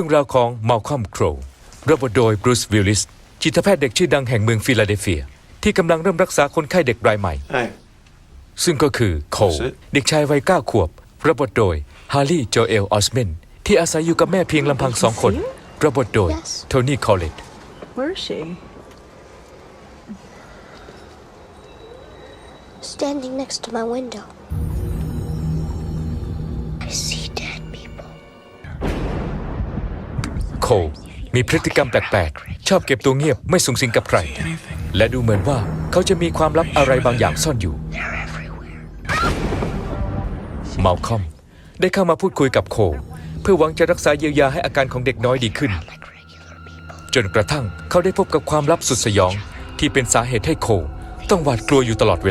รื่องราวของมาลคอมโครรับบทโดยบรูซวิลลิสจิตแพทย์เด็กชื่อดังแห่งเมืองฟิลาเดลเฟีย ที่กำลังเริ่มรักษาคนไข้เด็กรายใหม่ Hey, ซึ่งก็คือโคล That's it เด็กชายวัยเก้าขวบ รับบทโดยฮาร์ลีย์โจเอลออสเมนที่อาศัยอยู่กับแม่เพียงลำพังสองคน รับบทโดย Yes โทนี่คอลเลต Where is she? Standing next to my window. คลมีพฤติกรรมแปลกๆ ชอบเก็บตัวเงียบไม่สูงสิงกับใคร และดูเหมือนว่าเขาจะมีความลับอะไรบางอย่างซ่อนอยู่ They're everywhere. มาลคอมได้เข้ามาพูดคุยกับโค เพื่อหวังจะรักษาเยียวยาให้อาการของเด็กน้อยดีขึ้น จนกระทั่งเขาได้พบกับความลับสุดสยองที่เป็นสาเหตุให้โค ต้องหวาดกลัวอยู่ตลอดเวลา